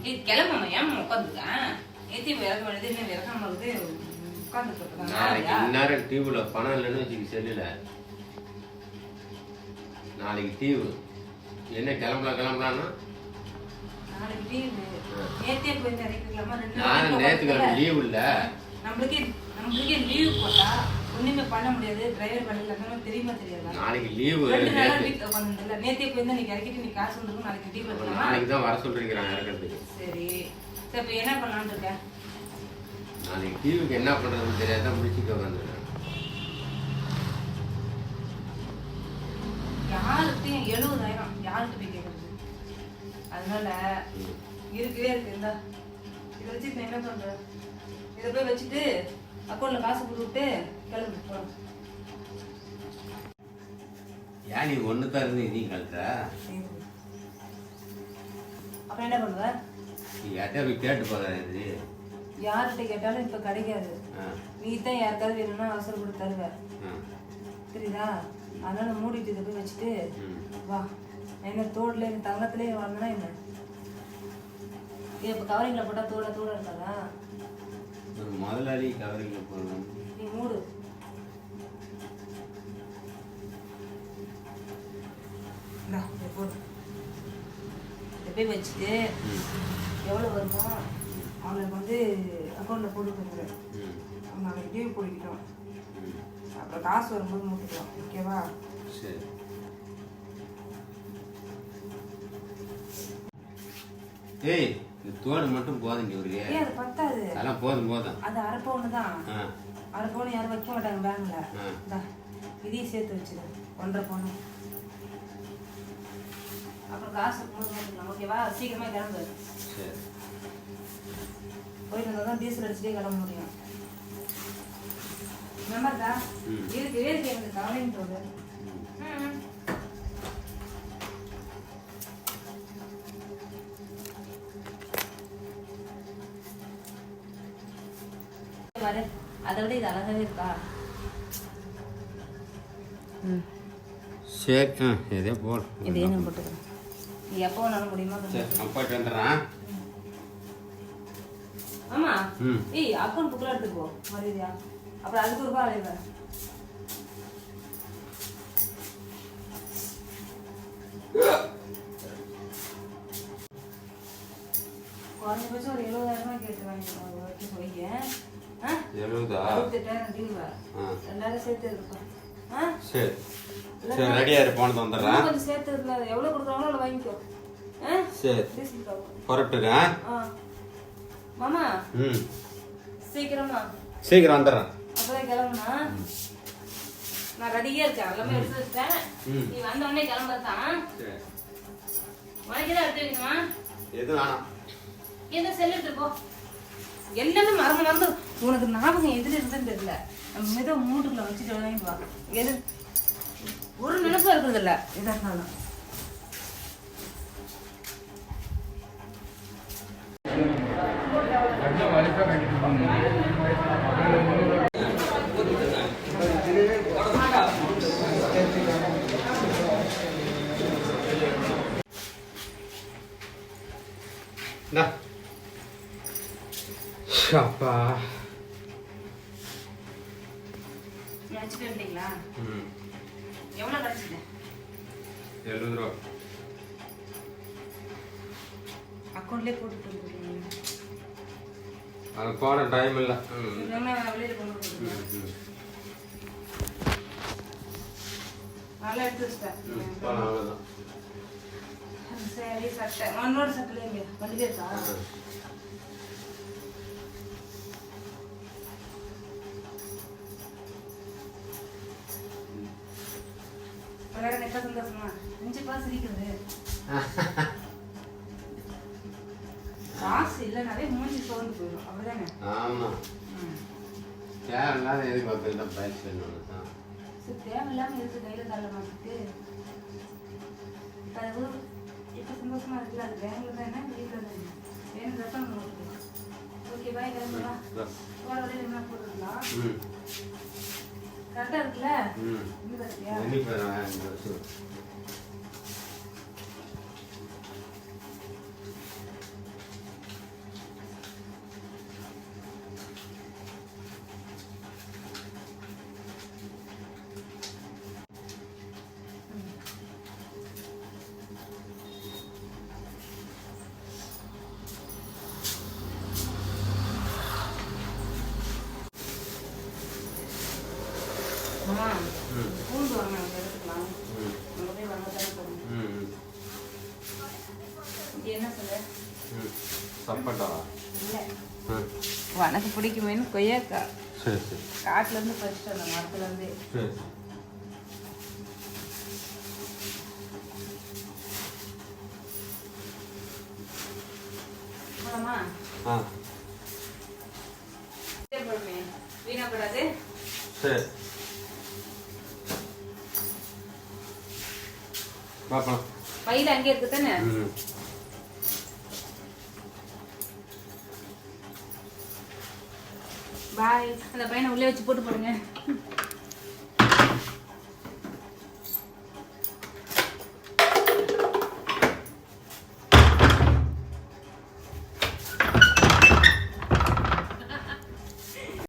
இது கிளம்புமா ஏன் இன்னும் இறக்காம இருக்குது உட்காந்துட்டு நாளைக்கு இருக்காங்க இந்நேரம் டிவில பணம் இல்லைன்னு வச்சுக்க செல்லுல. நாளைக்கு டிவி என்ன கிளம்பலாம் கிளம்பலான்னா நாளைக்கு லீவு நேத்தே போய் ரெண்டு நானும். லீவு இல்லை. நம்மளுக்கே நம்மளுக்கே லீவு போட்டா ஒண்ணுமே பண்ண முடியாது டிரைவர் பண்ணிக்கலாம் தெரியுமா தெரியாதா? நாளைக்கு லீவு ரெண்டு நாளா நேற்று வீட்டுல உட்காந்துருந்தல நேத்தே போய் நீ இறக்கிட்டு நீ காசு வந்துருக்கும் நாளைக்கு லீவ் எடுக்கலாமா நாளைக்கு தான் வர சொல்லிருக்கிறான் இறக்கிறதுக்கு சரி. சரி இப்ப என்ன பண்ணலாம்னு இருக்க? நாளைக்கு டிவிக்கு என்ன பண்றதுன்னு தெரியாத முடிச்சுட்டு உட்காந்துருக்கேன் யாருக்கிட்டையும் எழுபதாயிரம் யார்கிட்ட போய் கேட்கறது அதனால இருக்கவே இருக்கு இந்தா. இதை வச்சு இப்ப என்ன பண்ற இதை போய் வச்சுட்டு அக்கௌண்ட்ல காசு போட்டு விட்டு கிளம்பு போறோம் ஏன் நீ ஒன்று தான் இருந்து நீ கழுத்த அப்புறம் என்ன பண்ணுவ? நீ யார்கிட்ட போய் கேட்டு போகிற இது. யார்கிட்ட கேட்டாலும் இப்ப கிடைக்காது. நீ தான் யாருக்காவது வேணும்னா அவசரம் கொடுத்து தருவ. புரியுதா? அதனால மூடிட்டு இதை போய் வச்சுட்டு வா. என்ன தோடுல என்ன தங்கத்திலே வாழ்ந்தனா என்ன? இது இப்ப கவரிங்ல போட்டா தோட தோட இருக்காதா? ஒரு முதலாளி கவரிங்கில் போகணும் நீ மூடு. போய் வச்சுட்டு எவ்வளோ வருமோ? அவங்களுக்கு வந்து அக்கௌண்ட்டில் போட்டு கொடுக்குறேன் அவங்க நாளைக்கு டிவி போட்டுக்கிட்டோம். அப்புறம் காசு வரும்போது மூட்டிக்கலாம். ஓகேவா சரி. ஏய் தோடு மட்டும் ஏன் அது பத்தாது. அதெல்லாம் போதும் போதும். அது அரை பவுனு தான். அரை பவுன் யாரும் வைக்க மாட்டாங்க பேங்க்ல. இதையும் சேர்த்து வச்சிரு. ஒன்றரை பவுன். அப்புறம் காசு ஓகேவா சீக்கிரமா கிளம்பு. சரி. போயிட்டு வந்தால் தான் டீசல் அடிச்சுட்டே கிளம்ப முடியும். நம்பர்தா. இருக்கு இருக்கு எனக்கு கவலைன்னு வர அதை விட இது அழகாவே இருக்கா? சரி ஆ இதே போல். இதே நான் போட்டுக்கிறேன். நீ எப்போ வேணாலும் முடியுமா? சரி நான் போயிட்டு வந்துடுறேன். ஆமா? ஏய் அக்கௌண்ட் புக்கில் எடுத்துக்கோ மரியாதையா. அப்புறம் அதுக்கு ஒரு ரூபாய் அலைவ குறைஞ்சபட்சம் ஒரு எழுபதாயிரம் ரூபாய் கேட்டு வைக்க போய் எழுபதா ரெண்டாயிரம் சேர்த்து ஆ சரி சரி ரெடியாக இரு போனது வந்துடுறேன் இன்னும் கொஞ்சம் சேர்த்து அது எவ்வளோ கொடுக்குறாங்களோ அவ்வளோ வாங்கிக்கோ சரி மாமா ம் சீக்கிரமா சீக்கிரம் வந்துடுறேன் அப்பதான் கிளம்புனா நான் ரெடியா இருக்கேன் எல்லாமே எடுத்து வச்சிட்டேன். நீ வந்த உடனே கிளம்புறதான் உனக்கு தான் எடுத்து வைக்கணுமா எது வேணாம் எந்த செல் எடுத்து போ எல்லாமே மறந்து மறந்து உனக்கு ஞாபகம் எதுல இருந்துன்னு தெரியல. நம்ம மித மூட்டுக்குள்ள வச்சுட்டு வாங்கிட்டு வா. எது? ஒரு நினைப்பு இருக்கிறது இல்ல எதா இருந்தாலும். இந்தா. அப்பா வந்துட்டீங்களா ம். எவ்வளவு கிடைச்சது? எழுபது ரூபா. அக்கௌண்ட்லயே போட்டுட்டு வந்துருக்கீங்க அது போன டைம் இல்லை. நல்லா எடுத்து வச்சிட்டேன். சரி சட்டை. மண்ணோட சட்டை எங்க வண்டியில இருக்கா நெட்ட சந்தோஷமா அஞ்சு பாஸ் சிரிக்கிறது காசு இல்லைனாலே மூஞ்சி சோர்ந்து போயிடும். அப்படிதானே ஆமா. ம். தேவையில்லாத எதுக்கு வேணும் சரி தேவையில்லாம இருக்கு கையில கால மாட்டிட்டு அது இப்ப சந்தோஷமா இருக்குல்ல அது பேங்க்ல தான் என்ன? வீட்டுல தான் என்ன ஓகே பாய் கிளம்பலாம். போற வழியில என்ன போட்டுக்கலாம் கரெக்டா இருக்குல்ல உனக்கு பிடிக்குமேனு கொய்யாக்கா. சரி சரி. காட்டுலேருந்து பறிச்சுட்டு அந்த மரத்துலேருந்து. சரி. ஆ. வீணாக்கூடாது சரி. பார்க்கலாம் பையில அங்கே இருக்கு தானே? பாய் அந்த பையனை உள்ளே வச்சு போட்டு போடுங்க.